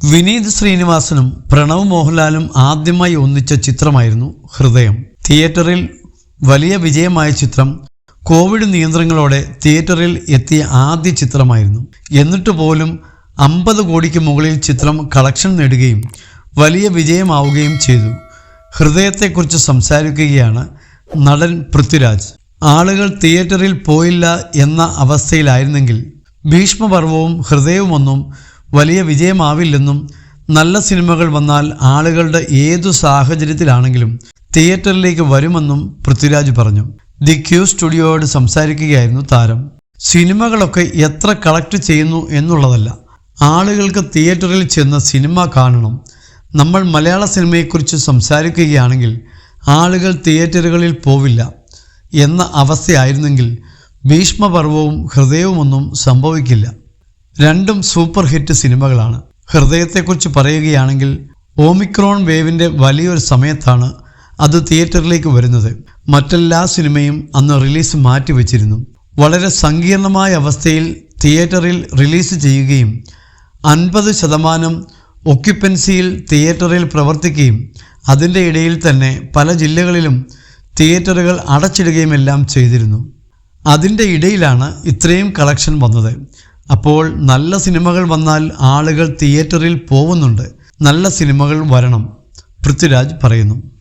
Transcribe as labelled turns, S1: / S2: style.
S1: വിനീത് ശ്രീനിവാസനും പ്രണവ് മോഹൻലാലും ആദ്യമായി ഒന്നിച്ച ചിത്രമായിരുന്നു ഹൃദയം. തിയേറ്ററിൽ വലിയ വിജയമായ ചിത്രം കോവിഡ് നിയന്ത്രണങ്ങളോടെ തിയേറ്ററിൽ എത്തിയ ആദ്യ ചിത്രമായിരുന്നു. എന്നിട്ട് പോലും അമ്പത് കോടിക്ക് മുകളിൽ ചിത്രം കളക്ഷൻ നേടുകയും വലിയ വിജയമാവുകയും ചെയ്തു. ഹൃദയത്തെക്കുറിച്ച് സംസാരിക്കുകയാണ് നടൻ പൃഥ്വിരാജ്. ആളുകൾ തിയേറ്ററിൽ പോയില്ല എന്ന അവസ്ഥയിലായിരുന്നെങ്കിൽ ഭീഷ്മപർവവും ഹൃദയവുമൊന്നും വലിയ വിജയമാവില്ലെന്നും നല്ല സിനിമകൾ വന്നാൽ ആളുകളുടെ ഏതു സാഹചര്യത്തിലാണെങ്കിലും തിയേറ്ററിലേക്ക് വരുമെന്നും പൃഥ്വിരാജ് പറഞ്ഞു. ദി ക്യൂ സ്റ്റുഡിയോയോട് സംസാരിക്കുകയായിരുന്നു താരം. സിനിമകളൊക്കെ എത്ര കളക്ട് ചെയ്യുന്നു എന്നുള്ളതല്ല. ആളുകൾക്ക് തിയേറ്ററിൽ ചെന്ന് സിനിമ കാണണം. നമ്മൾ മലയാള സിനിമയെക്കുറിച്ച് സംസാരിക്കുകയാണെങ്കിൽ ആളുകൾ തിയേറ്ററുകളിൽ പോവില്ല എന്ന അവസ്ഥയായിരുന്നെങ്കിൽ ഭീഷ്മപർവവും ഹൃദയവുമൊന്നും സംഭവിക്കില്ല. രണ്ടും സൂപ്പർ ഹിറ്റ് സിനിമകളാണ്. ഹൃദയത്തെക്കുറിച്ച് പറയുകയാണെങ്കിൽ ഓമിക്രോൺ വേവിന്റെ വലിയൊരു സമയത്താണ് അത് തിയേറ്ററിലേക്ക് വരുന്നത്. മറ്റെല്ലാ സിനിമയും അന്ന് റിലീസ് മാറ്റിവെച്ചിരുന്നു. വളരെ സങ്കീർണമായ അവസ്ഥയിൽ തിയേറ്ററിൽ റിലീസ് ചെയ്യുകയും അൻപത് ശതമാനം ഒക്യുപ്പൻസിയിൽ തിയേറ്ററിൽ പ്രവർത്തിക്കുകയും അതിന്റെ ഇടയിൽ തന്നെ പല ജില്ലകളിലും തിയേറ്ററുകൾ അടച്ചിടുകയും എല്ലാം ചെയ്തിരുന്നു. അതിന്റെ ഇടയിലാണ് ഇത്രയും കളക്ഷൻ വന്നത്. അപ്പോൾ നല്ല സിനിമകൾ വന്നാൽ ആളുകൾ തിയേറ്ററിൽ പോകുന്നുണ്ട്. നല്ല സിനിമകൾ വരണം. പൃഥ്വിരാജ് പറയുന്നു.